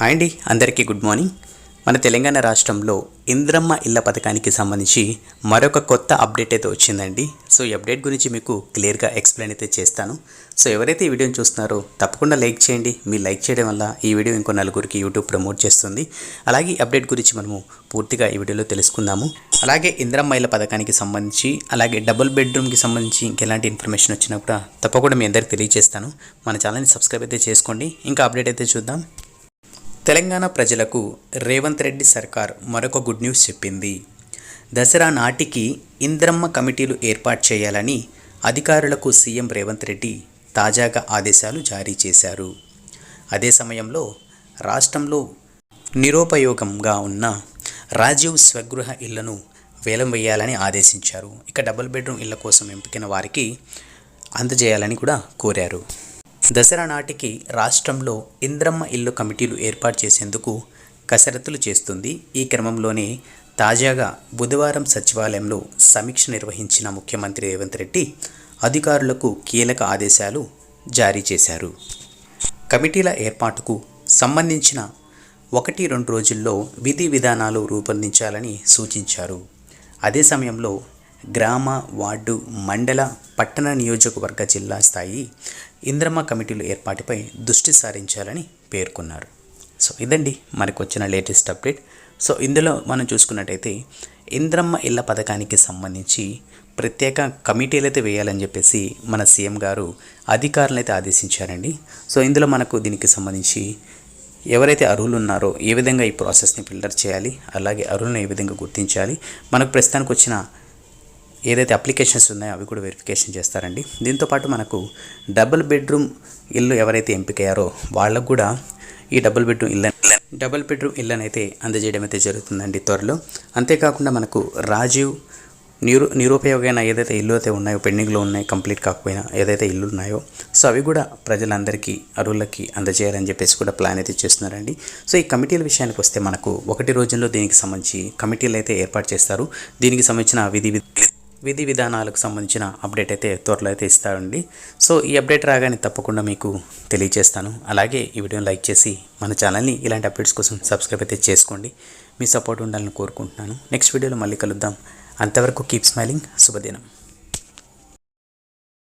Hi అండి అందరికీ good morning. మన తెలంగాణ రాష్ట్రంలో ఇంద్రమ్మ ఇళ్ళ పథకానికి సంబంధించి మరొక కొత్త అప్డేట్ అయితే వచ్చిందండి. సో ఈ అప్డేట్ గురించి మీకు క్లియర్గా ఎక్స్ప్లెయిన్ అయితే చేస్తాను. సో ఎవరైతే ఈ వీడియోని చూస్తున్నారో తప్పకుండా లైక్ చేయండి. మీ లైక్ చేయడం వల్ల ఈ వీడియో ఇంకో నలుగురికి యూట్యూబ్ ప్రమోట్ చేస్తుంది. అలాగే ఈ అప్డేట్ గురించి మనము పూర్తిగా ఈ వీడియోలో తెలుసుకుందాము. అలాగే ఇంద్రమ్మ ఇళ్ళ పథకానికి సంబంధించి అలాగే డబుల్ బెడ్రూమ్కి సంబంధించి ఇంకెలాంటి ఇన్ఫర్మేషన్ వచ్చినా కూడా తప్పకుండా మీ అందరికి తెలియజేస్తాను. మన ఛానల్ని సబ్స్క్రైబ్ అయితే చేసుకోండి. ఇంకా అప్డేట్ అయితే చూద్దాం. తెలంగాణ ప్రజలకు రేవంత్ రెడ్డి సర్కార్ మరొక గుడ్ న్యూస్ చెప్పింది. దసరా నాటికి ఇంద్రమ్మ కమిటీలు ఏర్పాటు చేయాలని అధికారులకు సీఎం రేవంత్ రెడ్డి తాజాగా ఆదేశాలు జారీ చేశారు. అదే సమయంలో రాష్ట్రంలో నిరుపయోగంగా ఉన్న రాజీవ్ స్వగృహ ఇళ్ళను వేలం వేయాలని ఆదేశించారు. ఇక డబుల్ బెడ్రూమ్ ఇళ్ళ కోసం ఎంపికైన వారికి అందజేయాలని కూడా కోరారు. దసరా నాటికి రాష్ట్రంలో ఇంద్రమ్మ ఇల్లు కమిటీలు ఏర్పాటు చేసేందుకు కసరత్తులు చేస్తుంది. ఈ క్రమంలోనే తాజాగా బుధవారం సచివాలయంలో సమీక్ష నిర్వహించిన ముఖ్యమంత్రి రేవంత్ రెడ్డి అధికారులకు కీలక ఆదేశాలు జారీ చేశారు. కమిటీల ఏర్పాటుకు సంబంధించిన ఒకటి రెండు రోజుల్లో విధి విధానాలు రూపొందించాలని సూచించారు. అదే సమయంలో గ్రామ వార్డు మండల పట్టణ నియోజకవర్గ జిల్లా స్థాయి ఇంద్రమ్మ కమిటీల ఏర్పాటుపై దృష్టి సారించాలని పేర్కొన్నారు. సో ఇదండి మనకు వచ్చిన లేటెస్ట్ అప్డేట్. సో ఇందులో మనం చూసుకున్నట్టయితే ఇంద్రమ్మ ఇళ్ళ పథకానికి సంబంధించి ప్రత్యేక కమిటీలు అయితే వేయాలని చెప్పేసి మన సీఎం గారు అధికారులను అయితే ఆదేశించారండి. సో ఇందులో మనకు దీనికి సంబంధించి ఎవరైతే అర్హులు ఉన్నారో ఏ విధంగా ఈ ప్రాసెస్ని ఫిల్టర్ చేయాలి అలాగే అర్హులను ఏ విధంగా గుర్తించాలి మనకు ప్రస్తుతానికి వచ్చిన ఏదైతే అప్లికేషన్స్ ఉన్నాయో అవి కూడా వెరిఫికేషన్ చేస్తారండి. దీంతోపాటు మనకు డబుల్ బెడ్రూమ్ ఇల్లు ఎవరైతే ఎంపికయ్యారో వాళ్ళకు కూడా ఈ డబుల్ బెడ్రూమ్ ఇల్లు డబుల్ బెడ్రూమ్ ఇల్లు అయితే అందజేయడం అయితే జరుగుతుందండి త్వరలో. అంతేకాకుండా మనకు రాజీవ్ నిరు నిరుపయోగమైన ఏదైతే ఇల్లు అయితే ఉన్నాయో పెండింగ్లో ఉన్నాయి కంప్లీట్ కాకపోయినా ఏదైతే ఇల్లు ఉన్నాయో సో అవి కూడా ప్రజలందరికీ అరువులకి అందజేయాలని చెప్పేసి కూడా ప్లాన్ అయితే చేస్తున్నారండి. సో ఈ కమిటీల విషయానికి వస్తే మనకు ఒకటి రోజుల్లో దీనికి సంబంధించి కమిటీలు అయితే ఏర్పాటు చేస్తారు. దీనికి సంబంధించిన విధి విధి విధానాలకు సంబంధించిన అప్డేట్ అయితే త్వరలో అయితే ఇస్తారండి సో ఈ అప్డేట్ రాగానే తప్పకుండా మీకు తెలియజేస్తాను అలాగే ఈ వీడియోని లైక్ చేసి మన ఛానల్ని ఇలాంటి అప్డేట్స్ కోసం సబ్స్క్రైబ్ అయితే చేసుకోండి. మీ సపోర్ట్ ఉండాలని కోరుకుంటున్నాను. నెక్స్ట్ వీడియోలో మళ్ళీ కలుద్దాం. అంతవరకు కీప్ స్మైలింగ్ శుభదినం.